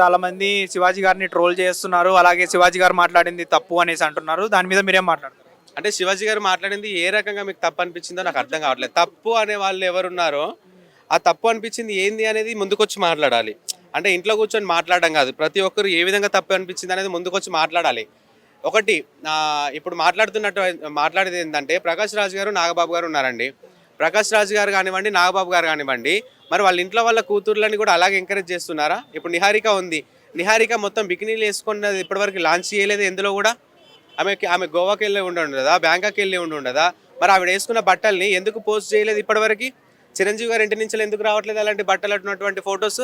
చాలా మంది శివాజీ గారిని ట్రోల్ చేస్తున్నారు. అలాగే శివాజీ గారు మాట్లాడింది తప్పు అనేసి అంటున్నారు. దాని మీద మీరేం మాట్లాడతారు? అంటే శివాజీ గారు మాట్లాడింది ఏ రకంగా మీకు తప్పు అనిపించిందో నాకు అర్థం కావట్లేదు. తప్పు అనే వాళ్ళు ఎవరున్నారో ఆ తప్పు అనిపించింది ఏంది అనేది ముందుకొచ్చి మాట్లాడాలి. అంటే ఇంట్లో కూర్చొని మాట్లాడడం కాదు. ప్రతి ఒక్కరు ఏ విధంగా తప్పు అనిపించింది అనేది ముందుకొచ్చి మాట్లాడాలి. ఒకటి ఇప్పుడు మాట్లాడుతున్నట్టు మాట్లాడేది ఏంటంటే ప్రకాష్ రాజ్ గారు నాగబాబు గారు ఉన్నారండి. ప్రకాష్ రాజ్ గారు కానివ్వండి నాగబాబు గారు కానివ్వండి మరి వాళ్ళ ఇంట్లో వాళ్ళ కూతుర్లని కూడా అలాగే ఎంకరేజ్ చేస్తున్నారా? ఇప్పుడు నిహారిక ఉంది. నిహారిక మొత్తం బికినీలు వేసుకున్నది ఇప్పటివరకు లాంచ్ చేయలేదు. ఎందులో కూడా ఆమెకి ఆమె గోవాకి వెళ్ళి ఉండి ఉండదా? బ్యాంకాక్ వెళ్ళి ఉండి ఉండదా? మరి ఆవిడ వేసుకున్న బట్టల్ని ఎందుకు పోస్ట్ చేయలేదు ఇప్పటివరకు? చిరంజీవి గారి ఇంటి నుంచి ఎందుకు రావట్లేదు అలాంటి బట్టలు అటువంటి ఫొటోస్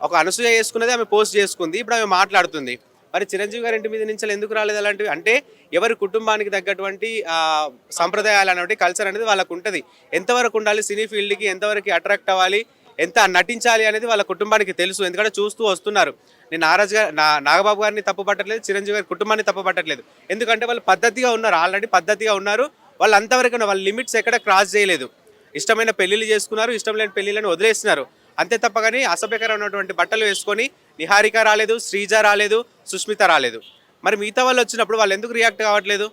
ఒక అనసూయ వేసుకున్నది ఆమె పోస్ట్ చేసుకుంది. ఇప్పుడు ఆమె మాట్లాడుతుంది. మరి చిరంజీవి గారి ఇంటి మీద నుంచి ఎందుకు రాలేదు అలాంటివి? అంటే ఎవరి కుటుంబానికి తగ్గటువంటి సంప్రదాయాలు అనేవి కల్చర్ అనేది వాళ్ళకు ఉంటుంది. ఎంతవరకు ఉండాలి సినీ ఫీల్డ్కి ఎంతవరకు అట్రాక్ట్ అవ్వాలి ఎంత నటించాలి అనేది వాళ్ళ కుటుంబానికి తెలుసు. ఎందుకంటే చూస్తూ వస్తున్నారు. నేను నారాజ్ గారు నా నాగబాబు గారిని తప్పు పట్టట్లేదు చిరంజీవి గారి కుటుంబాన్ని తప్పు పట్టట్లేదు. ఎందుకంటే వాళ్ళు పద్ధతిగా ఉన్నారు ఆల్రెడీ పద్ధతిగా ఉన్నారు. వాళ్ళు అంతవరకు వాళ్ళ లిమిట్స్ ఎక్కడ క్రాస్ చేయలేదు. ఇష్టమైన పెళ్ళిళ్ళు చేసుకున్నారు ఇష్టం లేని పెళ్ళిళ్ళని వదిలేస్తున్నారు. అంతే తప్ప కానీ అసభ్యకరమైనటువంటి బట్టలు వేసుకొని నిహారిక రాలేదు శ్రీజ రాలేదు సుష్మిత రాలేదు. మరి మిగతా వాళ్ళు వచ్చినప్పుడు వాళ్ళు ఎందుకు రియాక్ట్ కావట్లేదు?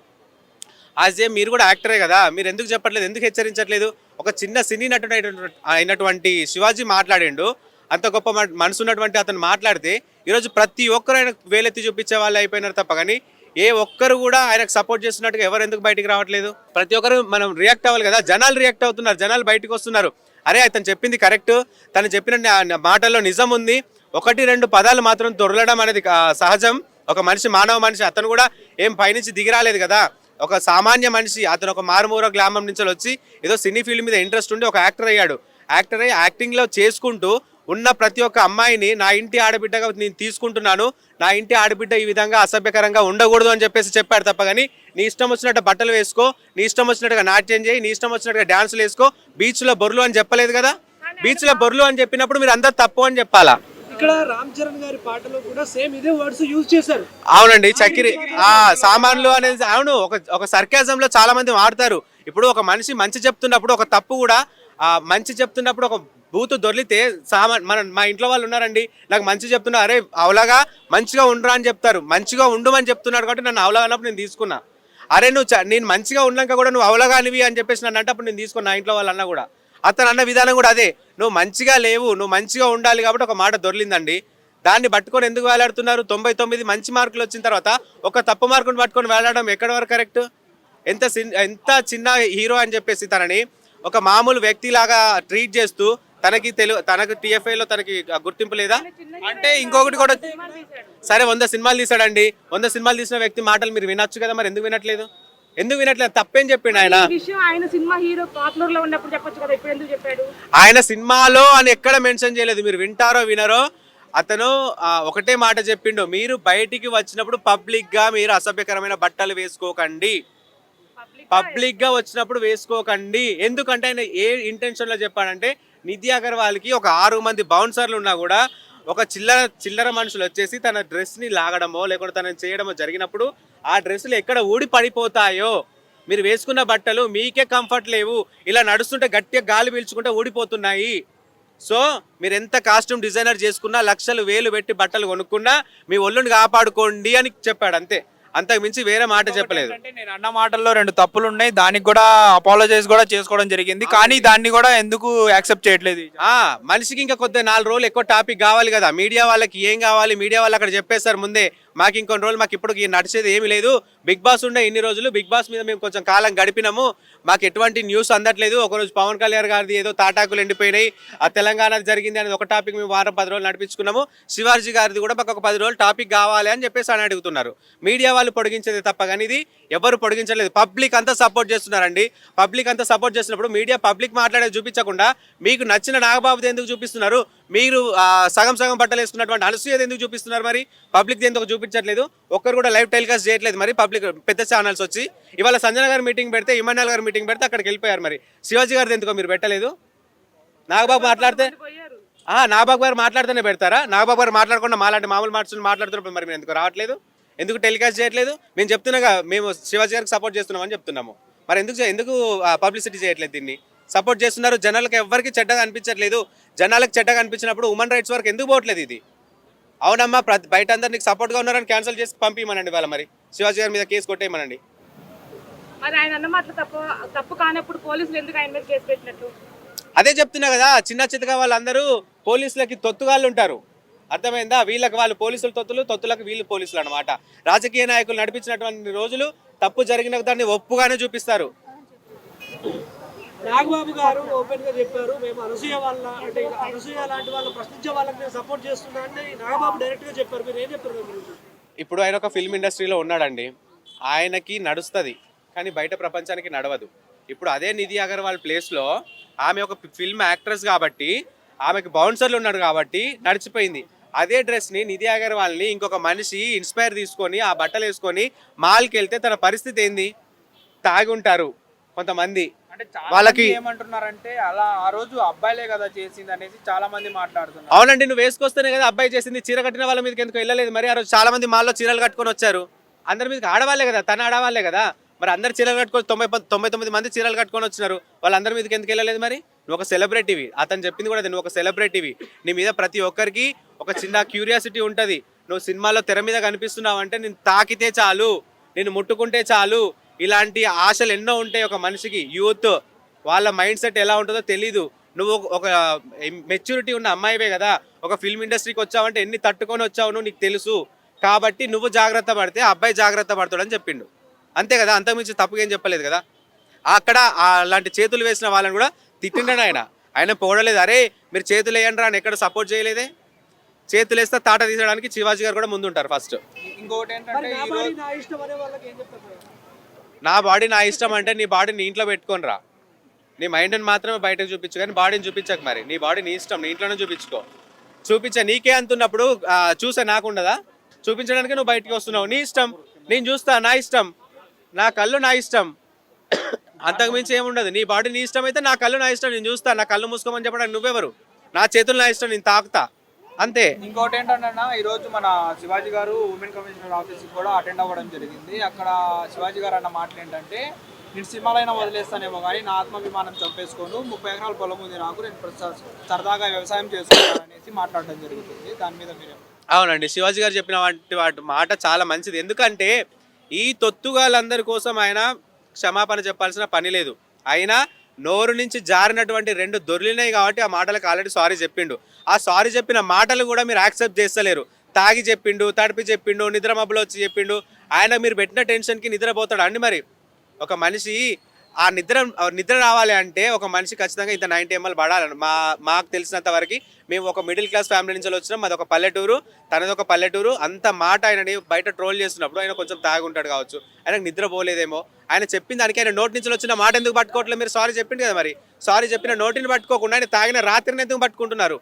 యాజ్ ఏ మీరు కూడా యాక్టరే కదా మీరు ఎందుకు చెప్పట్లేదు ఎందుకు హెచ్చరించట్లేదు? ఒక చిన్న సినీ నటుడు అయినటువంటి- అయినటువంటి శివాజీ మాట్లాడిండు. అంత గొప్ప మనసు ఉన్నటువంటి అతను మాట్లాడితే ఈరోజు ప్రతి ఒక్కరు ఆయన వేలెత్తి చూపించే వాళ్ళు అయిపోయినారు తప్ప కానీ ఏ ఒక్కరు కూడా ఆయనకు సపోర్ట్ చేస్తున్నట్టుగా ఎవరు ఎందుకు బయటికి రావట్లేదు? ప్రతి ఒక్కరు మనం రియాక్ట్ అవ్వాలి కదా జనాలు రియాక్ట్ అవుతున్నారు జనాలు బయటకు వస్తున్నారు. అరే అతను చెప్పింది కరెక్ట్. తను చెప్పిన మాటల్లో నిజం ఉంది. ఒకటి రెండు పదాలు మాత్రం దొరలడం అనేది సహజం. ఒక మనిషి మానవ మనిషి అతను కూడా ఏం పైనుంచి దిగిరాలేదు కదా. ఒక సామాన్య మనిషి అతను ఒక మారుమూర గ్రామం నుంచి వచ్చి ఏదో సినీ ఫీల్డ్ మీద ఇంట్రెస్ట్ ఉండి ఒక యాక్టర్ అయ్యాడు. యాక్టర్ అయ్యి యాక్టింగ్లో చేసుకుంటూ ఉన్న ప్రతి ఒక్క అమ్మాయిని నా ఇంటి ఆడబిడ్డగా నేను తీసుకుంటున్నాను. నా ఇంటి ఆడబిడ్డ ఈ విధంగా అసభ్యకరంగా ఉండకూడదు అని చెప్పేసి చెప్పాడు తప్ప కానీ నీ ఇష్టం వచ్చినట్టు బట్టలు వేసుకో నీ ఇష్టం వచ్చినట్టుగా నాట్యం చేయి నీ ఇష్టం వచ్చినట్టుగా డాన్సులు వేసుకో బీచ్లో బొర్లు అని చెప్పలేదు కదా? బీచ్లో బొర్లు అని చెప్పినప్పుడు మీరు అందరు తప్పు అని చెప్పాలా? ఇక్కడ రామ్ చరణ్ గారి పాటలో కూడా సేమ్ ఇదే వర్డ్స్ యూజ్ చేశారు. అవునండి చక్కెర ఆ సామాన్లు అనేది అవును ఒక ఒక సర్కాజం లో చాలా మంది వాడతారు. ఇప్పుడు ఒక మనిషి మంచి చెప్తున్నప్పుడు ఒక తప్పు కూడా ఆ మంచి చెప్తున్నప్పుడు ఒక బూత్ దొరికితే సామాన్ మన మా ఇంట్లో వాళ్ళు ఉన్నారండి. నాకు మంచి చెప్తున్నా అరే అవలాగా మంచిగా ఉండరా అని చెప్తారు. మంచిగా ఉండమని చెప్తున్నాడు కాబట్టి నన్ను అవలాగా అన్నప్పుడు నేను తీసుకున్నా. అరే నువ్వు నేను మంచిగా ఉన్నాక కూడా నువ్వు అవలగానివి అని చెప్పేసి నన్ను అంటే అప్పుడు నేను తీసుకున్నా నా ఇంట్లో వాళ్ళు అన్న కూడా. అతను అన్న విధానం కూడా అదే. నువ్వు మంచిగా లేవు నువ్వు మంచిగా ఉండాలి కాబట్టి ఒక మాట దొరికిందండి దాన్ని పట్టుకొని ఎందుకు వేలాడుతున్నారు? తొంభై తొమ్మిది మంచి మార్కులు వచ్చిన తర్వాత ఒక తప్పు మార్కును పట్టుకొని వేలాడడం ఎక్కడ వరకు కరెక్ట్? ఎంత సిన్ ఎంత చిన్న హీరో అని చెప్పేసి తనని ఒక మామూలు వ్యక్తిలాగా ట్రీట్ చేస్తూ తనకి తెలుగు తనకు టీఎఫ్ఐలో తనకి గుర్తింపు లేదా? అంటే ఇంకొకటి కూడా సరే వంద సినిమాలు తీసాడండి వంద సినిమాలు తీసిన వ్యక్తి మాటలు మీరు వినొచ్చు కదా మరి ఎందుకు వినట్లేదు? ఎందుకు వినట్లేదు? తప్పేం చెప్పిండు ఆయన? ఆయన సినిమా హీరో కాట్లూర్లో ఉన్నప్పుడు చెప్పొచ్చు కదా ఇప్పుడు ఎందుకు చెప్పాడు? ఆయన సినిమాలో అని ఎక్కడ మెన్షన్ చేయలేదు. మీరు వింటారో వినరో అతను ఒకటే మాట చెప్పిండు. మీరు బయటికి వచ్చినప్పుడు పబ్లిక్గా మీరు అసభ్యకరమైన బట్టలు వేసుకోకండి. పబ్లిక్గా వచ్చినప్పుడు వేసుకోకండి. ఎందుకంటే ఆయన ఏ ఇంటెన్షన్లో చెప్పాడంటే నిధి అగర్వాల్కి ఒక ఆరు మంది బౌన్సర్లు ఉన్నా కూడా ఒక చిల్లర చిల్లర మనుషులు వచ్చేసి తన డ్రెస్ని లాగడమో లేకుంటే తనని చేయడమో జరిగినప్పుడు ఆ డ్రెస్సులు ఎక్కడ ఊడి పడిపోతాయో? మీరు వేసుకున్న బట్టలు మీకే కంఫర్ట్ లేవు. ఇలా నడుస్తుంటే గట్టిగా గాలి పీల్చుకుంటే ఊడిపోతున్నాయి. సో మీరు ఎంత కాస్ట్యూమ్ డిజైనర్ చేసుకున్నా లక్షలు వేలు పెట్టి బట్టలు కొనుక్కున్నా మీ ఒళ్ళుని కాపాడుకోండి అని చెప్పాడు అంతే. అంతకు మించి వేరే మాట చెప్పలేదు. అంటే నేను అన్న మాటల్లో రెండు తప్పులు ఉన్నాయి దానికి కూడా అపాలజైజ్ కూడా చేసుకోవడం జరిగింది. కానీ దాన్ని కూడా ఎందుకు యాక్సెప్ట్ చేయట్లేదు ఆ మనిషికి ఇంకా కొద్దిగా నాలుగు రోజులు ఎక్కువ టాపిక్ కావాలి కదా. మీడియా వాళ్ళకి ఏం కావాలి? మీడియా వాళ్ళు అక్కడ చెప్పేశారు ముందే. మాకు ఇంకొన్ని రోజులు మాకు ఇప్పుడు నడిచేది ఏమీ లేదు. బిగ్ బాస్ ఉండే ఇన్ని రోజులు బిగ్ బాస్ మీద మేము కొంచెం కాలం గడిపినాము. మాకు ఎటువంటి న్యూస్ అందట్లేదు. ఒకరోజు పవన్ కళ్యాణ్ గారిది ఏదో తాటాకులు ఎండిపోయినాయి. ఆ తెలంగాణ జరిగింది అనేది ఒక టాపిక్ మేము వారం పది రోజులు నడిపించుకున్నాము. శివాజీ గారిది కూడా మాకు ఒక పది రోజులు టాపిక్ కావాలి అని చెప్పేసి అని అడుగుతున్నారు. మీడియా వాళ్ళు పొడిగించేది తప్ప కానీ ఇది ఎవరు పొడిగించలేదు. పబ్లిక్ అంతా సపోర్ట్ చేస్తున్నారండి. పబ్లిక్ అంతా సపోర్ట్ చేసినప్పుడు మీడియా పబ్లిక్ మాట్లాడేది చూపించకుండా మీకు నచ్చిన నాగబాబుది ఎందుకు చూపిస్తున్నారు? మీరు సగం సగం బట్టలు వేసుకున్నటువంటి అనసూయది ఎందుకు చూపిస్తున్నారు మరి? పబ్లిక్ ఎందుకు చూపించట్లేదు? ఒక్కరు కూడా లైవ్ టెలికాస్ట్ చేయట్లేదు మరి. పబ్లిక్ పెద్ద ఛానల్స్ వచ్చి ఇవాళ సంజన గారు మీటింగ్ పెడితే ఇమాన్యాల్ గారు మీటింగ్ పెడితే అక్కడికి వెళ్ళిపోయారు మరి. శివాజీ గారిది ఎందుకో మీరు పెట్టలేదు? నాగబాబు మాట్లాడితే నాగబాబు గారు మాట్లాడితేనే పెడతారా? నాగబాబు గారు మాట్లాడకుండా మాలాంటి మామూలు మాట్లాడుతూ మాట్లాడుతున్నప్పుడు మరి మీరు ఎందుకు రావట్లేదు? ఎందుకు టెలికాస్ట్ చేయట్లేదు? మేము చెప్తున్నాగా మేము శివాజీ గారికి సపోర్ట్ చేస్తున్నామని చెప్తున్నాము. మరి ఎందుకు ఎందుకు పబ్లిసిటీ చేయట్లేదు దీన్ని? సపోర్ట్ చేస్తున్నారు జనాలకు ఎవరికి చెడ్డగా అనిపించట్లేదు. జనాలకు చెడ్డగా అనిపించినప్పుడు ఉమెన్ రైట్స్ వరకు ఎందుకు పోవట్లేదు ఇది? అవునమ్మా ప్రతి బయట అందరు నీకు సపోర్ట్గా ఉన్నారని క్యాన్సిల్ చేసి పంపించమనండి వాళ్ళ మరి. శివాజీ గారి మీద కేసు కొట్టేయమనండి. మరి ఆయన అన్న మాటలు తప్పు తప్పు కానప్పుడు పోలీసులు ఎందుకు ఆయన మీద కేసు పెట్టినట్టు? అదే చెప్తున్నా కదా చిన్న చిత్తగా వాళ్ళందరూ పోలీసులకి తొత్తుగాళ్ళు ఉంటారు అర్థమైందా? వీళ్ళకి వాళ్ళు పోలీసులు తొత్తులు తొత్తులకు వీళ్ళు పోలీసులు అనమాట రాజకీయ నాయకులు నడిపించినటువంటి రోజులు తప్పు జరిగిన దాన్ని ఒప్పుగానే చూపిస్తారు. నాగబాబు గారు ఓపెన్గా చెప్పారు మేము అనసూయ వాళ్ళ అంటే అనసూయ లాంటి వాళ్ళు ప్రశ్నించే వాళ్ళకి నేను సపోర్ట్ చేస్తున్నా అంటే నాగబాబు డైరెక్ట్గా చెప్పారు. మీరు ఏం చెప్పారు? ఇప్పుడు ఆయన ఒక ఫిల్మ్ ఇండస్ట్రీలో ఉన్నాడండి. ఆయనకి నడుస్తుంది కానీ బయట ప్రపంచానికి నడవదు. ఇప్పుడు అదే నిధి అగర్వాల్ ప్లేస్లో ఆమె ఒక ఫిల్మ్ యాక్ట్రెస్ కాబట్టి ఆమెకి బౌన్సర్లు ఉన్నాడు కాబట్టి నడిచిపోయింది. అదే డ్రెస్ని నిధి అగర్వాల్ని ఇంకొక మనిషి ఇన్స్పైర్ తీసుకొని ఆ బట్టలు వేసుకొని మాల్కి వెళ్తే తన పరిస్థితి ఏంది? తాగి ఉంటారు కొంతమంది. వాళ్ళకి- ఏమంటున్నారంటే అలా ఆ రోజు అబ్బాయిలే కదా చేసింది అనేసి చాలా మంది మాట్లాడుతున్నారు. అవునండి నువ్వు వేసుకొస్తేనే కదా అబ్బాయి చేసింది. చీర కట్టిన వాళ్ళ మీదకి ఎందుకు వెళ్ళలేదు? మరి ఆ రోజు చాలా మంది మాల్లో చీరలు కట్టుకొని వచ్చారు. అందరి మీదకి ఆడవాళ్ళే కదా తన ఆడవాళ్ళే కదా. మరి అందరు చీరలు కట్టుకొని తొంభై తొంభై తొమ్మిది మంది చీరలు కట్టుకొని వచ్చినారు. వాళ్ళందరి మీదకి ఎందుకు వెళ్ళలేదు మరి? నువ్వు ఒక సెలబ్రిటీవి అతను చెప్పింది కూడా నువ్వు ఒక సెలబ్రిటీవి నీ మీద ప్రతి ఒక్కరికి ఒక చిన్న క్యూరియాసిటీ ఉంటుంది. నువ్వు సినిమాలో తెర మీద కనిపిస్తున్నావు అంటే నేను తాకితే చాలు నేను ముట్టుకుంటే చాలు. ఇలాంటి ఆశలు ఎన్నో ఉంటాయి ఒక మనిషికి. యూత్ వాళ్ళ మైండ్ సెట్ ఎలా ఉంటుందో తెలీదు. నువ్వు ఒక- మెచ్యూరిటీ ఉన్న అమ్మాయివే కదా. ఒక ఫిల్మ్ ఇండస్ట్రీకి వచ్చావంటే ఎన్ని తట్టుకొని వచ్చావు నువ్వు నీకు తెలుసు. కాబట్టి నువ్వు జాగ్రత్త పడితే ఆ అబ్బాయి జాగ్రత్త పడతాడని చెప్పిండు. అంతే కదా? అంతకుమించి తప్పుగా ఏం చెప్పలేదు కదా? అక్కడ అలాంటి చేతులు వేసిన వాళ్ళని కూడా తిట్టిండాడు ఆయన. ఆయన పోడలేదు అరే మీరు చేతులు వేయండి అని ఎక్కడ సపోర్ట్ చేయలేదే? చేతులు వేస్తే తాట తీసడానికి శివాజీ గారు కూడా ముందుంటారు ఫస్ట్. ఇంకొకటి మరి ఏంటంటే నా బాడీ నా ఇష్టం అనే వాళ్ళకి ఏం చెప్తారు నా బాడీ నా ఇష్టం అంటే నీ బాడీ నీ ఇంట్లో పెట్టుకొని రా. నీ మైండ్ని మాత్రమే బయటకు చూపించు కానీ బాడీని చూపించక మరి. నీ బాడీ నీ ఇష్టం నీ ఇంట్లోనే చూపించుకో. చూపించా నీకే అంటున్నప్పుడు ఆ, చూసే నాకుండదా? చూపించడానికి నువ్వు బయటికి వస్తున్నావు. నీ ఇష్టం నేను చూస్తా నా ఇష్టం. నా కళ్ళు నా ఇష్టం. అంతకు మించి ఏముండదు. నీ బాడీ నీ ఇష్టం అయితే నా కళ్ళు నా ఇష్టం నేను చూస్తా నా కళ్ళు మూసుకోమని చెప్పడానికి నువ్వెవరు? నా చేతులు నా ఇష్టం నేను తాకుతా. అంతే. ఇంకోటి ఏంటంటే ఈ రోజు మన Shivaji garu women commissioner office కూడా అటెండ్ అవ్వడం జరిగింది. అక్కడ శివాజీ గారు అన్న మాటలు ఏంటంటే నేను సినిమాలైనా వదిలేస్తానేమో కానీ నా ఆత్మాభిమానం చంపేసుకోను ముప్పై ఎకరాల పొలం ఉంది నాకు నేను సరదాగా వ్యవసాయం చేసుకుంటాను అనేసి మాట్లాడడం జరుగుతుంది. దాని మీద మీరు అవునండి. శివాజీ గారు చెప్పిన వాటి వాటి మాట చాలా మంచిది. ఎందుకంటే ఈ తొత్తుగాళ్ళందరి కోసం ఆయన క్షమాపణ చెప్పాల్సిన పని లేదు. అయినా నోరు నుంచి జారినటువంటి రెండు దొర్లినాయి కాబట్టి ఆ మాటలకు ఆల్రెడీ సారీ చెప్పిండు. ఆ సారీ చెప్పిన మాటలు కూడా మీరు యాక్సెప్ట్ చేస్తలేరు. తాగి చెప్పిండు తడిపి చెప్పిండు నిద్ర మబ్బులో వచ్చి చెప్పిండు. ఆయన మీరు పెట్టిన టెన్షన్కి నిద్రపోతాడు అండి మరి. ఒక మనిషి ఆ నిద్ర నిద్ర రావాలి అంటే ఒక మనిషి ఖచ్చితంగా ఇంత నైన్టీ ఎంఎల్ పడాలి మా మాకు తెలిసినంత వరకు మేము ఒక మిడిల్ క్లాస్ ఫ్యామిలీ నుంచి వచ్చినాం. మాది ఒక పల్లెటూరు తనది ఒక పల్లెటూరు. అంత మాట ఆయనని బయట ట్రోల్ చేస్తున్నప్పుడు ఆయన కొంచెం తాగి ఉంటాడు కావచ్చు. ఆయనకు నిద్ర పోలేదేమో. ఆయన చెప్పిన దానికి ఆయన నోటి నుంచి వచ్చిన మాట ఎందుకు పట్టుకోవట్లేదు? మీరు సారీ చెప్పింది కదా మరి. సారీ చెప్పిన నోటిని పట్టుకోకుండా ఆయన తాగిన రాత్రిని ఎందుకు పట్టుకుంటున్నారు?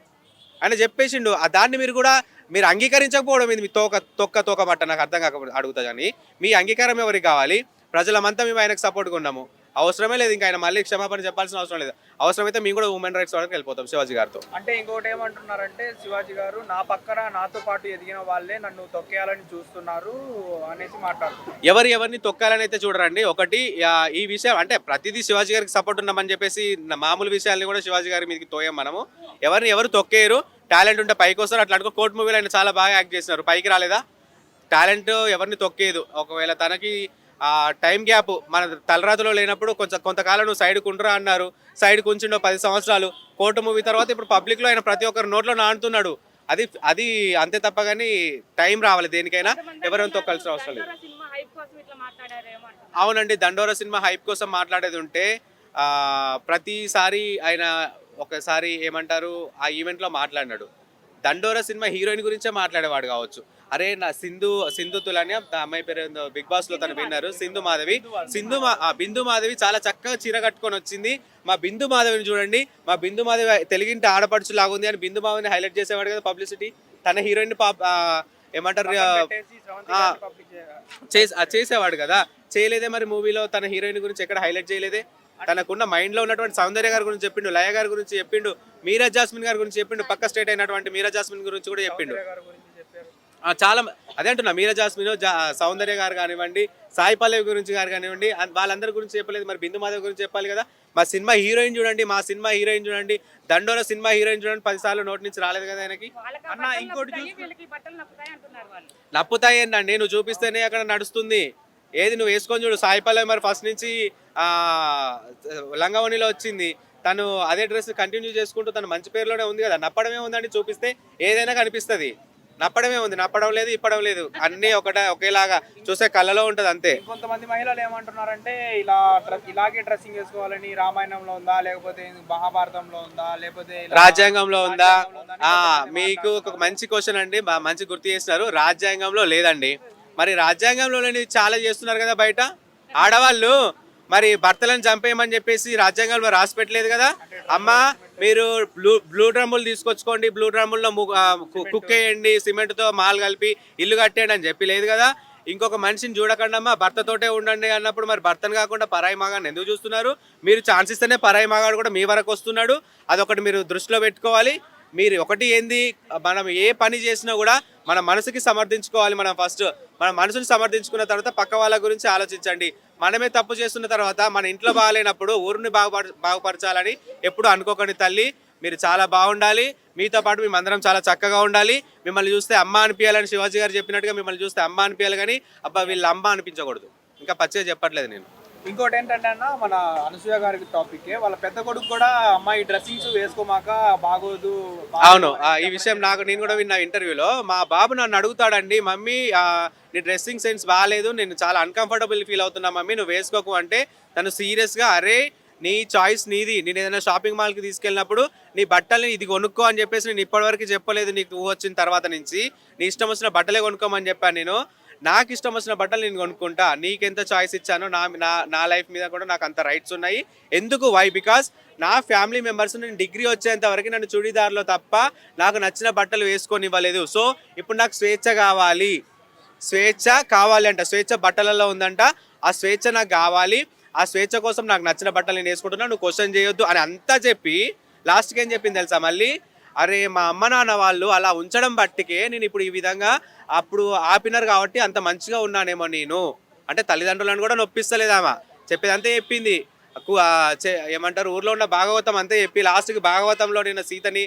ఆయన చెప్పేసిండు. ఆ దాన్ని మీరు కూడా మీరు అంగీకరించకపోవడం ఇది మీ తోక తొక్క తోక పట్ట నాకు అర్థం కాకపోతే అడుగుతా కానీ మీ అంగీకారం ఎవరికి కావాలి? ప్రజలమంతా మేము ఆయనకు సపోర్ట్గా ఉన్నాము. అవసరమే లేదు ఇంకా ఆయన మళ్ళీ క్షమాపణ చెప్పాల్సిన అవసరం లేదు. అవసరమైతే మేము కూడా ఉమెన్ రైట్స్ వాళ్ళకి వెళ్ళిపోతాం శివాజీ గారితో. అంటే ఇంకోటి ఏమంటున్నారంటే శివాజీ గారు నా పక్కన నాతో పాటు ఎదిగిన వాళ్ళే నన్ను తొక్కేయాలని చూస్తున్నారు అనేసి మాట్లాడుతున్నారు. ఎవరు ఎవరిని తొక్కాలని అయితే చూడరండి. ఒకటి ఈ విషయం అంటే ప్రతిదీ శివాజీ గారికి సపోర్ట్ ఉన్నామని చెప్పేసి మామూలు విషయాల్ని కూడా శివాజీ గారి మీదకి తోయం మనము. ఎవరిని ఎవరు తొక్కేయరు టాలెంట్ ఉంటే పైకి వస్తారు. అట్లా అనుకో కోర్ట్ మూవీలో ఆయన చాలా బాగా యాక్ట్ చేసినారు. పైకి రాలేదా? టాలెంట్ ఎవరిని తొక్కేదు. ఒకవేళ తనకి ఆ టైం గ్యాప్ మన తలరాతలో లేనప్పుడు కొంచెం కొంతకాలం నువ్వు సైడ్ కుండ్రా అన్నారు. సైడ్ కుంచిండో పది సంవత్సరాలు. కోర్టు మూవీ తర్వాత ఇప్పుడు పబ్లిక్లో ఆయన ప్రతి ఒక్కరు నోట్లో నానుతున్నాడు అది అది అంతే తప్ప కానీ టైం రావాలి దేనికైనా. ఎవరైనా తొక్కాల్సిన అవసరం లేదు. అవునండి దండోర సినిమా హైప్ కోసం మాట్లాడేది ఉంటే ఆ, ప్రతిసారి ఆయన ఒకసారి ఏమంటారు ఆ ఈవెంట్లో మాట్లాడినాడు. దండోర సినిమా హీరోయిన్ గురించే మాట్లాడేవాడు కావచ్చు. అరే నా సింధు సింధు తులాని అమ్మాయి పేరు బిగ్ బాస్లో తను విన్నారు సింధు మాధవి. సింధు మా బిందు మాధవి చాలా చక్కగా చీర కట్టుకొని వచ్చింది. మా బిందు మాధవిని చూడంండి. మా బిందు మాధవి తెలుగింటి ఆడపడుచు లాగుంది అని బిందు మాధవిని హైలైట్ చేసేవాడు కదా పబ్లిసిటీ. తన హీరోయిన్ ఏమంటారు చేసేవాడు కదా. చేయలేదే మరి మూవీలో తన హీరోయిన్ గురించి ఎక్కడ హైలైట్ చేయలేదే? తనకున్న మైండ్లో ఉన్నటువంటి సౌందర్య గారి గురించి చెప్పిండు లయ గారి గురించి చెప్పిండు మీరా జాస్మిన్ గారి గురించి చెప్పిండు పక్క స్టేట్ అయినటువంటి మీరా జాస్మిన్ గురించి కూడా చెప్పిండు. చాలా అదే అంటున్నా మీరా జాస్మిన్ సౌందర్య గారు కానివ్వండి సాయి పల్లవి గురించి గారు కానివ్వండి వాళ్ళందరి గురించి చెప్పలేదు మరి బిందు మాధవ్ గురించి చెప్పాలి కదా. మా సినిమా హీరోయిన్ చూడండి మా సినిమా హీరోయిన్ చూడండి దండోర సినిమా హీరోయిన్ చూడండి పదిసార్లు నోటి నుంచి రాలేదు కదా ఆయనకి. అన్న, ఇంకోటి నప్పుతాయి, ఏంటండి నువ్వు చూపిస్తేనే అక్కడ నడుస్తుంది. ఏది నువ్వు వేసుకొని చూడు. సాయి పల్లవి మరి ఫస్ట్ నుంచి లంగవణిలో వచ్చింది. తను అదే డ్రెస్ కంటిన్యూ చేసుకుంటూ తను మంచి పేరులోనే ఉంది కదా. నప్పడమే ఉందండి చూపిస్తే. ఏదైనా కనిపిస్తుంది. నప్పడమే ఉంది నప్పడం లేదు ఇప్పడం లేదు. అన్నీ ఒకటే ఒకేలాగా చూసే కళ్ళలో ఉంటుంది అంతే. కొంతమంది మహిళలు ఏమంటున్నారంటే ఇలా ఇలాగే డ్రెస్సింగ్ వేసుకోవాలని రామాయణంలో ఉందా లేకపోతే మహాభారతంలో ఉందా లేకపోతే రాజ్యాంగంలో ఉందా? మీకు ఒక మంచి క్వశ్చన్ అండి మంచి గుర్తు చేస్తున్నారు రాజ్యాంగంలో లేదండి. మరి రాజ్యాంగంలో చాలా చేస్తున్నారు కదా బయట? ఆడవాళ్ళు మరి భర్తలను చంపేయమని చెప్పేసి రాజ్యాంగంలో రాసి పెట్టలేదు కదా? అమ్మా మీరు బ్లూ బ్లూ డ్రమ్ములు తీసుకొచ్చుకోండి బ్లూ డ్రమ్ముల్లో కుక్ వేయండి సిమెంట్తో మాల్ కలిపి ఇల్లు కట్టేయండి అని చెప్పి లేదు కదా. ఇంకొక మనిషిని చూడకండి అమ్మా భర్తతోటే ఉండండి అన్నప్పుడు మరి భర్తను కాకుండా పరాయి మగాన్ని ఎందుకు చూస్తున్నారు? మీరు ఛాన్స్ ఇస్తేనే పరాయి మగాడు కూడా మీ వరకు వస్తున్నాడు. అదొకటి మీరు దృష్టిలో పెట్టుకోవాలి. మీరు ఒకటి ఏంది? మనం ఏ పని చేసినా కూడా మన మనసుకి సమర్థించుకోవాలి. మనం ఫస్ట్ మన మనసుని సమర్థించుకున్న తర్వాత పక్క వాళ్ళ గురించి ఆలోచించండి. మనమే తప్పు చేస్తున్న తర్వాత మన ఇంట్లో బాగాలేనప్పుడు ఊరిని బాగుపర బాగుపరచాలని ఎప్పుడు అనుకోకండి తల్లి. మీరు చాలా బాగుండాలి. మీతో పాటు మేమందరం చాలా చక్కగా ఉండాలి. మిమ్మల్ని చూస్తే అమ్మ అనిపించాలని శివాజీ గారు చెప్పినట్టుగా మిమ్మల్ని చూస్తే అమ్మ అనిపించాలి కానీ అబ్బా వీళ్ళ అమ్మ అనిపించకూడదు. ఇంకా పచ్చిగా చెప్పట్లేదు నేను. ఇంకోటి ఏంటంటే అన్న మన అనసూయ గారి టాపిక్ వాళ్ళ పెద్ద కొడుకు కూడా అమ్మాయి డ్రెస్సింగ్స్ వేసుకోమాక బాగోదు అవును ఈ విషయం నాకు నేను కూడా విన్నా ఇంటర్వ్యూలో. మా బాబు నన్ను అడుగుతాడండి మమ్మీ నీ డ్రెస్సింగ్ సెన్స్ బాగాలేదు నేను చాలా అన్కంఫర్టబుల్ ఫీల్ అవుతున్నా మమ్మీ నువ్వు వేసుకోకు. అంటే తను సీరియస్గా అరే నీ చాయిస్ నీది. నేను ఏదైనా షాపింగ్ మాల్కి తీసుకెళ్ళినప్పుడు నీ బట్టల్ని ఇది కొనుక్కో అని చెప్పేసి నేను ఇప్పటివరకు చెప్పలేదు నీకు వచ్చిన తర్వాత నుంచి. నీ ఇష్టం వచ్చిన బట్టలే కొనుక్కోమని చెప్పాను నేను. నాకు ఇష్టం వచ్చిన బట్టలు నేను కొనుక్కుంటా. నీకెంత చాయిస్ ఇచ్చానో నా నా నా లైఫ్ మీద కూడా నాకు అంత రైట్స్ ఉన్నాయి. ఎందుకు? వై బికాస్ నా ఫ్యామిలీ మెంబర్స్ నేను డిగ్రీ వచ్చేంత వరకు నన్ను చుడీదార్లో తప్ప నాకు నచ్చిన బట్టలు వేసుకొని ఇవ్వలేదు సో ఇప్పుడు నాకు స్వేచ్ఛ కావాలి. స్వేచ్ఛ కావాలి అంట. స్వేచ్ఛ బట్టలలో ఉందంట. ఆ స్వేచ్ఛ నాకు కావాలి. ఆ స్వేచ్ఛ కోసం నాకు నచ్చిన బట్టలు నేను వేసుకుంటున్నా. నువ్వు క్వశ్చన్ చేయొద్దు అని అంతా చెప్పి లాస్ట్కి ఏం చెప్పింది తెలుసా మళ్ళీ? అరే మా అమ్మ నాన్న వాళ్ళు అలా ఉంచడం బట్టికే నేను ఇప్పుడు ఈ విధంగా అప్పుడు ఆపినారు కాబట్టి అంత మంచిగా ఉన్నానేమో నేను. అంటే తల్లిదండ్రులను కూడా నొప్పిస్తలేదామా చెప్పేదంతా చెప్పింది. ఏమంటారు ఊర్లో ఉన్న భాగవతం అంతే చెప్పి లాస్ట్కి భాగవతంలో నేను సీతని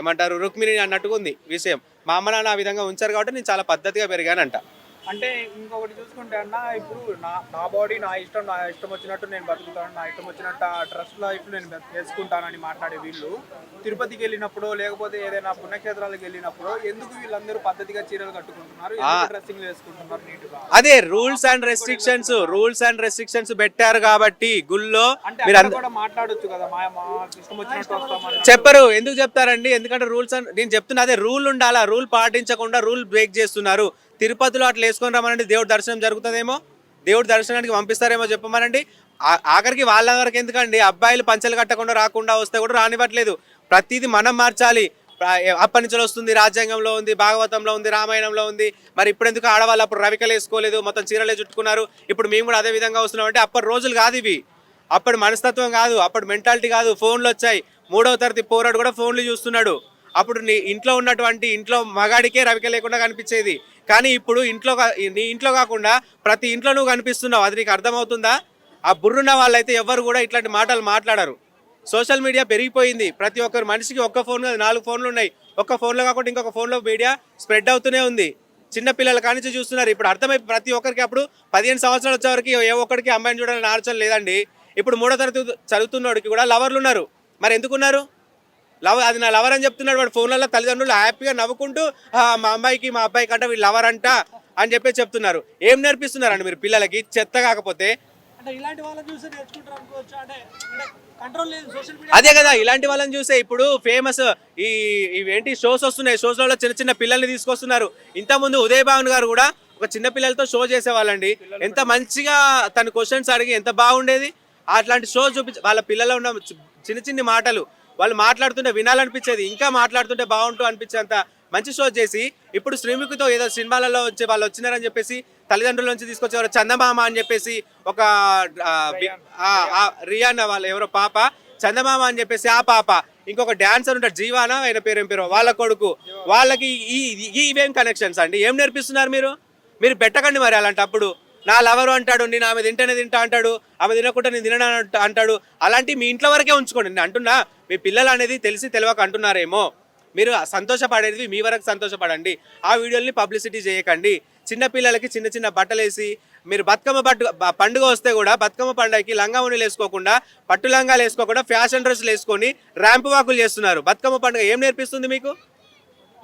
ఏమంటారు రుక్మిణి అన్నట్టుగా ఉంది విషయం. మా అమ్మ నాన్న ఆ విధంగా ఉంచారు కాబట్టి నేను చాలా పద్ధతిగా పెరిగానంట. అంటే ఇంకొకటి చూసుకుంటే అన్న ఇప్పుడు నా నా బాడీ నా ఇష్టం నా ఇష్టం వచ్చినట్టు నేను బతుకుతాను నా ఇష్టం వచ్చినట్టు ఆ డ్రెస్ లైఫ్ నేను వేసుకుంటానని మాట్లాడే వీళ్ళు తిరుపతికి వెళ్ళినప్పుడు లేకపోతే ఏదైనా పుణ్యక్షేత్రాలకు వెళ్ళినప్పుడు ఎందుకు వీళ్ళందరూ పద్ధతిగా చీరలు కట్టుకుంటున్నారు? ఎందుకు డ్రెస్సింగ్ వేసుకుంటున్నారు నీట్గా? అదే rules and restrictions rules and restrictions పెట్టారు కాబట్టి గుళ్ళో మీరు కూడా మాట్లాడొచ్చు కదా మా మా ఇష్టం వచ్చినట్టు వస్తామని. చెప్పరు ఎందుకు చెప్తారండి? ఎందుకంటే రూల్స్ అండ్ నేను చెప్తున్నా అదే రూల్ ఉండాలా? రూల్ పాటించకుండా రూల్ బ్రేక్ చేస్తున్నారు. తిరుపతిలో అట్లా వేసుకొని రమ్మనండి దేవుడి దర్శనం జరుగుతుందేమో? దేవుడి దర్శనానికి పంపిస్తారేమో చెప్పమనండి. ఆఖరికి వాళ్ళ వరకు ఎందుకండి? అబ్బాయిలు పంచలు కట్టకుండా రాకుండా వస్తే కూడా రానివ్వట్లేదు. ప్రతిదీ మనం మార్చాలి. అప్పటి నుంచి వస్తుంది రాజ్యాంగంలో ఉంది భాగవతంలో ఉంది రామాయణంలో ఉంది. మరి ఇప్పుడు ఎందుకు ఆడవాళ్ళు అప్పుడు రవికలు వేసుకోలేదు మొత్తం చీరలే చుట్టుకున్నారు? ఇప్పుడు మేము కూడా అదే విధంగా వస్తున్నాం అంటే అప్పటి రోజులు కాదు ఇవి. అప్పటి మనస్తత్వం కాదు అప్పటి మెంటాలిటీ కాదు. ఫోన్లు వచ్చాయి. మూడవ తరగతి పోరాడు కూడా ఫోన్లు చూస్తున్నాడు. అప్పుడు నీ ఇంట్లో ఉన్నటువంటి ఇంట్లో మగాడికే రవిక లేకుండా కనిపించేది. కానీ ఇప్పుడు ఇంట్లో నీ ఇంట్లో కాకుండా ప్రతి ఇంట్లో నువ్వు కనిపిస్తున్నావు. అది నీకు అర్థమవుతుందా? ఆ బుర్రున్న వాళ్ళైతే ఎవరు కూడా ఇట్లాంటి మాటలు మాట్లాడరు. సోషల్ మీడియా పెరిగిపోయింది. ప్రతి ఒక్కరు మనిషికి ఒక్క ఫోన్ కాదు నాలుగు ఫోన్లు ఉన్నాయి. ఒక్క ఫోన్లో కాకుండా ఇంకొక ఫోన్లో మీడియా స్ప్రెడ్ అవుతూనే ఉంది. చిన్న పిల్లల కానించి చూస్తున్నారు. ఇప్పుడు అర్థమై ప్రతి ఒక్కరికి అప్పుడు పదిహేను సంవత్సరాలు వచ్చేవరకు ఏ ఒక్కడికి అమ్మాయిని చూడాలని ఆలోచన లేదండి. ఇప్పుడు మూడో తరగతి చదువుతున్నోడికి కూడా లవర్లు ఉన్నారు. మరి ఎందుకున్నారు? లవ్ అది నా లవర్ అని చెప్తున్నాడు వాడు ఫోన్లలో తల్లిదండ్రులు హ్యాపీగా నవ్వుకుంటూ "ఆ, మా అమ్మాయికి మా అబ్బాయికి అంటే వీళ్ళు లవర్ అంట అని చెప్పి చెప్తున్నారు. ఏం నేర్పిస్తున్నారండి మీరు పిల్లలకి? చెత్త కాకపోతే? అదే కదా ఇలాంటి వాళ్ళని చూసే ఇప్పుడు ఫేమస్ ఈ ఇవేంటి షోస్ వస్తున్నాయి. షోస్లలో చిన్న చిన్న పిల్లల్ని తీసుకొస్తున్నారు. ఇంతకుముందు ఉదయ్ భావన్ గారు కూడా ఒక చిన్న పిల్లలతో షో చేసేవాళ్ళండి. ఎంత మంచిగా తన క్వశ్చన్స్ అడిగి ఎంత బాగుండేది. అట్లాంటి షో చూపి వాళ్ళ పిల్లలు ఉన్న చిన్న చిన్ని మాటలు. వాళ్ళు మాట్లాడుతుంటే వినాలనిపించేది ఇంకా మాట్లాడుతుంటే బాగుంటూ అనిపించేంత మంచి షో చేసి ఇప్పుడు శ్రీముఖితో ఏదో సినిమాలలో వచ్చి వాళ్ళు వచ్చినారని చెప్పేసి తల్లిదండ్రుల నుంచి తీసుకొచ్చేవారు చందమామ అని చెప్పేసి ఒక ఆ, బి- ఆ, ఆ, రియాన్ వాళ్ళ ఎవరో పాప చందమామ అని చెప్పేసి ఆ పాప ఇంకొక డాన్సర్ ఉంటాడు జీవానా ఆయన పేరు ఏం పేరు వాళ్ళ కొడుకు వాళ్ళకి ఈ ఈ- ఇవేం కనెక్షన్స్ అండి? ఏం నేర్పిస్తున్నారు మీరు? మీరు పెట్టకండి మరి అలాంటప్పుడు. నా లవరు అంటాడు నేను ఆమె తింటేనే తింటా అంటాడు ఆమె తినకుండా నేను అంట- అంటాడు. అలాంటి మీ ఇంట్లో వరకే ఉంచుకోండి. నేను అంటున్నా మీ పిల్లలు అనేది తెలిసి తెలియక అంటున్నారేమో. మీరు సంతోషపడేది మీ వరకు సంతోషపడండి. ఆ వీడియోని పబ్లిసిటీ చేయకండి. చిన్న పిల్లలకి చిన్న చిన్న బట్టలు వేసి మీరు బతుకమ్మ పట్టు పండుగ వస్తే కూడా బతుకమ్మ పండుగకి లంగా ఉణిలు వేసుకోకుండా పట్టు లంగాలు వేసుకోకుండా ఫ్యాషన్ డ్రెస్సులు వేసుకొని ర్యాంప్ వాకులు చేస్తున్నారు. బతుకమ్మ పండుగ ఏం నేర్పిస్తుంది మీకు?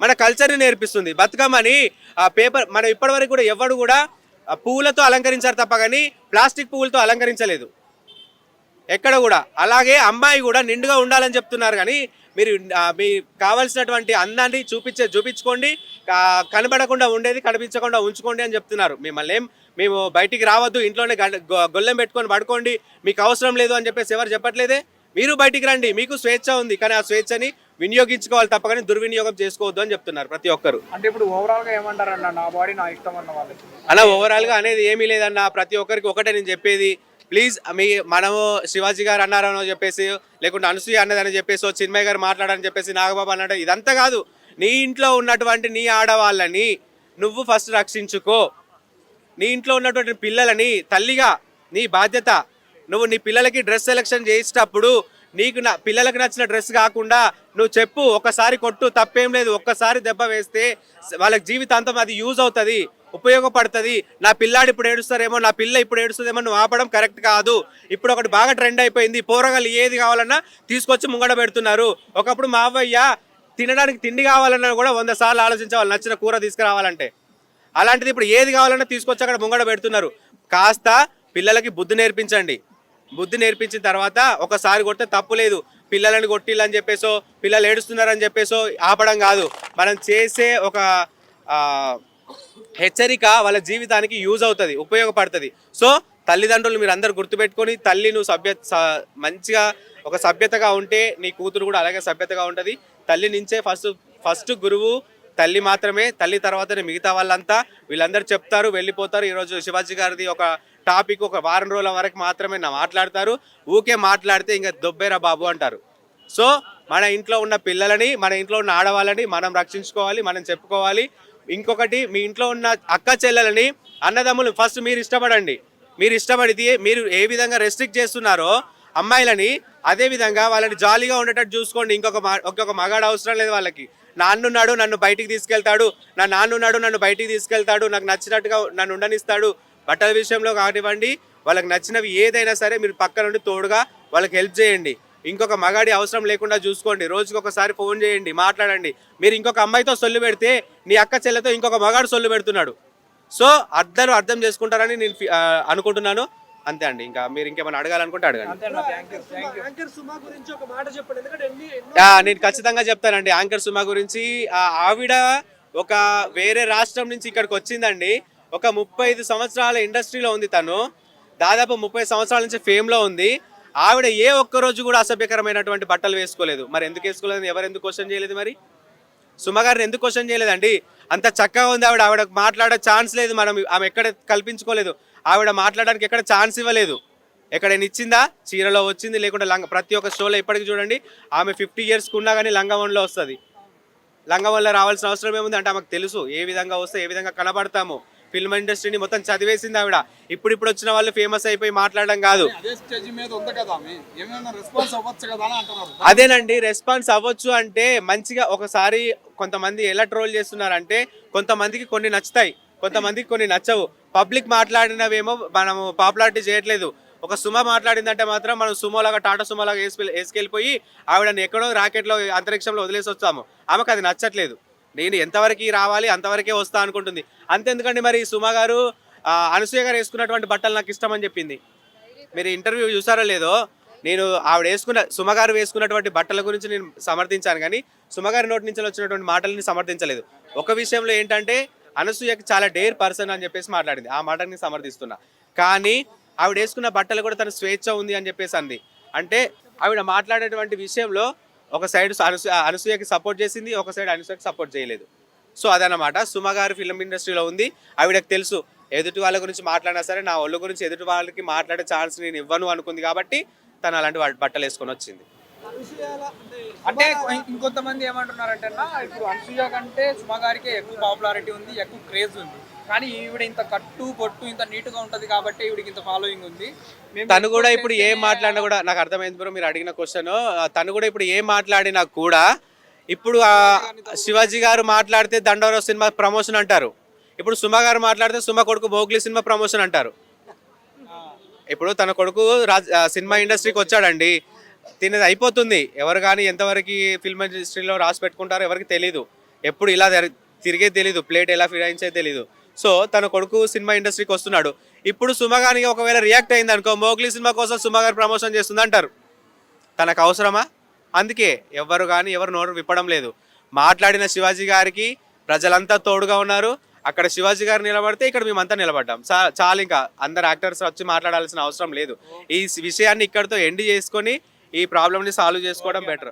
మన కల్చర్ని నేర్పిస్తుంది. బతుకమ్మని ఆ పేపర్ మనం ఇప్పటివరకు కూడా ఎవడు కూడా పూలతో పువ్వులతో అలంకరించారు తప్ప కానీ ప్లాస్టిక్ పువ్వులతో అలంకరించలేదు. ఎక్కడ కూడా. అలాగే అమ్మాయి కూడా నిండుగా ఉండాలని చెప్తున్నారు కానీ మీరు మీ కావాల్సినటువంటి అందాన్ని చూపించే చూపించుకోండి. కనబడకుండా ఉండేది కనిపించకుండా ఉంచుకోండి అని చెప్తున్నారు. మిమ్మల్ని ఏం మేము బయటికి రావద్దు ఇంట్లోనే గొల్లెం పెట్టుకొని పడుకోండి మీకు అవసరం లేదు అని చెప్పేసి ఎవరు చెప్పట్లేదే? మీరు బయటికి రండి మీకు స్వేచ్ఛ ఉంది కానీ ఆ స్వేచ్ఛని వినియోగించుకోవాలి తప్ప కానీ దుర్వినియోగం చేసుకోవద్దు అని చెప్తున్నారు ప్రతి ఒక్కరు. అంటే ఇప్పుడు ఓవరాల్గా ఏమంటారన్న నా బాడీ నా ఇష్టం అన్న వాళ్ళకి? అలా ఓవరాల్గా అనేది ఏమీ లేదన్న ప్రతి ఒక్కరికి ఒకటే నేను చెప్పేది. ప్లీజ్ మీ మనము శివాజీ గారు అన్నారని చెప్పేసి లేకుంటే అనసూయ అన్నదని చెప్పేసి చిన్మయ్య గారు మాట్లాడని చెప్పేసి నాగబాబు అన్నాడు. ఇదంతా కాదు నీ ఇంట్లో ఉన్నటువంటి నీ ఆడవాళ్ళని నువ్వు ఫస్ట్ రక్షించుకో. నీ ఇంట్లో ఉన్నటువంటి పిల్లలని తల్లిగా నీ బాధ్యత నువ్వు నీ పిల్లలకి డ్రెస్ సెలెక్షన్ చేసేటప్పుడు నీకు నా పిల్లలకు నచ్చిన డ్రెస్ కాకుండా నువ్వు చెప్పు ఒకసారి కొట్టు తప్పేం లేదు. ఒక్కసారి దెబ్బ వేస్తే వాళ్ళకి జీవితాంతం అది యూజ్ అవుతుంది. ఉపయోగపడుతుంది. నా పిల్లాడు ఇప్పుడు ఏడుస్తారేమో నా పిల్ల ఇప్పుడు ఏడుస్తుందేమో నువ్వు ఆపడం కరెక్ట్ కాదు. ఇప్పుడు ఒకటి బాగా ట్రెండ్ అయిపోయింది. పోరగాళ్ళు ఏది కావాలన్నా తీసుకొచ్చి ముంగడ పెడుతున్నారు. ఒకప్పుడు మా అవ్వయ్య తినడానికి తిండి కావాలన్నా కూడా వంద సార్లు ఆలోచించాలి నచ్చిన కూర తీసుకురావాలంటే. అలాంటిది ఇప్పుడు ఏది కావాలన్నా తీసుకొచ్చి అక్కడ ముంగడ పెడుతున్నారు. కాస్త పిల్లలకి బుద్ధి నేర్పించండి. బుద్ధి నేర్పించిన తర్వాత ఒకసారి కొడితే తప్పు లేదు. పిల్లలని కొట్టిల్లని చెప్పేసో పిల్లలు ఏడుస్తున్నారని చెప్పేసో ఆపడం కాదు. మనం చేసే ఒక హెచ్చరిక వాళ్ళ జీవితానికి యూజ్ అవుతుంది ఉపయోగపడుతుంది. సో తల్లిదండ్రులు మీరు అందరు గుర్తుపెట్టుకొని తల్లి నువ్వు సభ్య స- మంచిగా ఒక సభ్యతగా ఉంటే నీ కూతురు కూడా అలాగే సభ్యతగా ఉంటుంది. తల్లి నుంచే ఫస్ట్ ఫస్ట్ గురువు తల్లి మాత్రమే తల్లి తర్వాతనే మిగతా వాళ్ళంతా వీళ్ళందరూ చెప్తారు వెళ్ళిపోతారు. ఈరోజు శివాజీ గారిది ఒక టాపిక్ ఒక వారం రోజుల వరకు మాత్రమే నా మాట్లాడతారు. ఊకే మాట్లాడితే ఇంకా దొబ్బేరా బాబు అంటారు. సో మన ఇంట్లో ఉన్న పిల్లలని మన ఇంట్లో ఉన్న ఆడవాళ్ళని మనం రక్షించుకోవాలి మనం చెప్పుకోవాలి. ఇంకొకటి మీ ఇంట్లో ఉన్న అక్క చెల్లెలని అన్నదమ్ములు ఫస్ట్ మీరు ఇష్టపడండి. మీరు ఇష్టపడితే మీరు ఏ విధంగా రెస్ట్రిక్ట్ చేస్తున్నారో అమ్మాయిలని అదే విధంగా వాళ్ళని జాలీగా ఉండేటట్టు చూసుకోండి. ఇంకొక మా- ఇంకొక మగాడు అవసరం లేదు వాళ్ళకి. నాన్నున్నాడు నన్ను బయటికి తీసుకెళ్తాడు. నా నాన్నున్నాడు నన్ను బయటికి తీసుకెళ్తాడు. నాకు నచ్చినట్టుగా నన్ను ఉండనిస్తాడు. బట్టల విషయంలో కానివ్వండి వాళ్ళకి నచ్చినవి ఏదైనా సరే మీరు పక్క నుండి తోడుగా వాళ్ళకి హెల్ప్ చేయండి. ఇంకొక మగాడి అవసరం లేకుండా చూసుకోండి. రోజుకి ఒకసారి ఫోన్ చేయండి మాట్లాడండి. మీరు ఇంకొక అమ్మాయితో సొల్లు పెడితే నీ అక్క చెల్లెతో ఇంకొక మగాడు సొల్లు పెడుతున్నాడు. సో అందరూ అర్థం చేసుకుంటారని నేను అనుకుంటున్నాను. అంతే అండి. ఇంకా మీరు ఇంకేమైనా అడగాలనుకుంటే అడగండి. నేను ఖచ్చితంగా చెప్తానండి. యాంకర్ సుమా గురించి ఆ, ఆవిడ ఒక వేరే రాష్ట్రం నుంచి ఇక్కడికి వచ్చిందండి. ఒక ముప్పై ఐదు సంవత్సరాల ఇండస్ట్రీలో ఉంది తను. దాదాపు ముప్పై సంవత్సరాల నుంచి ఫేమ్లో ఉంది. ఆవిడ ఏ ఒక్క రోజు కూడా అసభ్యకరమైనటువంటి బట్టలు వేసుకోలేదు. మరి ఎందుకు వేసుకోలేదు? ఎవరు ఎందుకు క్వశ్చన్ చేయలేదు మరి? సుమగారిని ఎందుకు క్వశ్చన్ చేయలేదండి? అంత చక్కగా ఉంది ఆవిడ. ఆవిడ మాట్లాడే ఛాన్స్ లేదు మనం. ఆమె ఎక్కడ కల్పించుకోలేదు. ఆవిడ మాట్లాడడానికి ఎక్కడ ఛాన్స్ ఇవ్వలేదు. ఎక్కడైనా ఇచ్చిందా చీరలో వచ్చింది. లేకుంటే లంగ ప్రతి ఒక్క షోలో ఇప్పటికి చూడండి ఆమె ఫిఫ్టీ ఇయర్స్కి ఉన్నా కానీ లంగవన్లో వస్తుంది. లంగవన్లో రావాల్సిన అవసరం ఏముంది? అంటే ఆమెకు తెలుసు ఏ విధంగా వస్తే ఏ విధంగా కనబడతాము. ఫిల్మ్ ఇండస్ట్రీని మొత్తం చదివేసింది ఆవిడ. ఇప్పుడు ఇప్పుడు వచ్చిన వాళ్ళు ఫేమస్ అయిపోయి మాట్లాడడం కాదు. అదేనండి రెస్పాన్స్ అవ్వచ్చు అంటే మంచిగా ఒకసారి కొంతమంది ఎలా ట్రోల్ చేస్తున్నారంటే కొంతమందికి కొన్ని నచ్చుతాయి కొంతమందికి కొన్ని నచ్చవు. పబ్లిక్ మాట్లాడినవేమో మనము పాపులారిటీ చేయట్లేదు. ఒక సుమ మాట్లాడిందంటే మాత్రం మనం సుమోలాగా టాటా సుమోలాగా వేసుకెళ్ళి వేసుకెళ్ళిపోయి ఆవిడని ఎక్కడో రాకెట్లో అంతరిక్షంలో వదిలేసి వచ్చాము ఆమెకు అది నచ్చట్లేదు. నేను ఎంతవరకు రావాలి అంతవరకే వస్తా అనుకుంటుంది. అంతెందుకండి మరి సుమ గారు అనసూయ గారు వేసుకున్నటువంటి బట్టలు నాకు ఇష్టం అని చెప్పింది. మీరు ఇంటర్వ్యూ చూసారో లేదో నేను ఆవిడ వేసుకున్న సుమగారు వేసుకున్నటువంటి బట్టల గురించి నేను సమర్థించాను కానీ సుమగారి నోటి నుంచి వచ్చినటువంటి మాటలని సమర్థించలేదు. ఒక విషయంలో ఏంటంటే అనసూయకి చాలా డేర్ పర్సన్ అని చెప్పేసి మాట్లాడింది. ఆ మాటని సమర్థిస్తున్నా. కానీ ఆవిడ వేసుకున్న బట్టలు కూడా తన స్వేచ్ఛ ఉంది అని చెప్పేసి అంది. అంటే ఆవిడ మాట్లాడేటువంటి విషయంలో ఒక సైడ్ అనసూ అనసూయకి సపోర్ట్ చేసింది ఒక సైడ్ అనసూయకి సపోర్ట్ చేయలేదు. సో అదనమాట సుమ గారు ఫిల్మ్ ఇండస్ట్రీలో ఉంది. ఆవిడకి తెలుసు ఎదుటి వాళ్ళ గురించి మాట్లాడినా సరే నా ఒళ్ళు గురించి ఎదుటి వాళ్ళకి మాట్లాడే ఛాన్స్ నేను ఇవ్వను అనుకుంది కాబట్టి తను అలాంటి బట్టలు వేసుకొని వచ్చింది. అంటే ఇంకొంతమంది ఏమంటున్నారంటే ఇప్పుడు అనసూయ కంటే సుమ గారికి ఎక్కువ పాపులారిటీ ఉంది ఎక్కువ క్రేజ్ ఉంది. కానీ ఈవిడ ఇంత కట్టు పొట్టు ఇంత నీట్గా ఉంటది కాబట్టి ఈవిడికి ఇంత ఫాలోయింగ్ ఉంది. తను కూడా ఇప్పుడు ఏం మాట్లాడినా కూడా నాకు అర్థమైంది బ్రో మీరు అడిగిన క్వశ్చన్ తను కూడా ఇప్పుడు ఏం మాట్లాడినా కూడా ఇప్పుడు శివాజీ గారు మాట్లాడితే దండోర సినిమా ప్రమోషన్ అంటారు. ఇప్పుడు సుమ గారు మాట్లాడితే సుమ కొడుకు మోగ్లీ సినిమా ప్రమోషన్ అంటారు. ఇప్పుడు తన కొడుకు సినిమా ఇండస్ట్రీకి వచ్చాడండి. తినేది అయిపోతుంది. ఎవరు కానీ ఎంతవరకు ఫిల్మ్ ఇండస్ట్రీలో రాసి పెట్టుకుంటారో ఎవరికి తెలీదు. ఎప్పుడు ఇలా తిరిగే తెలీదు. ప్లేట్ ఎలా ఫిరాయించే తెలీదు. సో తన కొడుకు సినిమా ఇండస్ట్రీకి వస్తున్నాడు. ఇప్పుడు సుమగానికి ఒకవేళ రియాక్ట్ అయింది అనుకో మోగ్లీ సినిమా కోసం సుమగారు ప్రమోషన్ చేస్తుంది అంటారు తనకు అవసరమా? అందుకే ఎవరు కానీ ఎవరు నోరు విప్పడం లేదు. మాట్లాడిన శివాజీ గారికి ప్రజలంతా తోడుగా ఉన్నారు. అక్కడ శివాజీ గారు నిలబడితే ఇక్కడ మేమంతా నిలబడ్డాం. చాలు ఇంకా. అందరు యాక్టర్స్ వచ్చి మాట్లాడాల్సిన అవసరం లేదు. ఈ విషయాన్ని ఇక్కడితో ఎండ్ చేసుకొని ఈ ప్రాబ్లమ్ని సాల్వ్ చేసుకోవడం బెటర్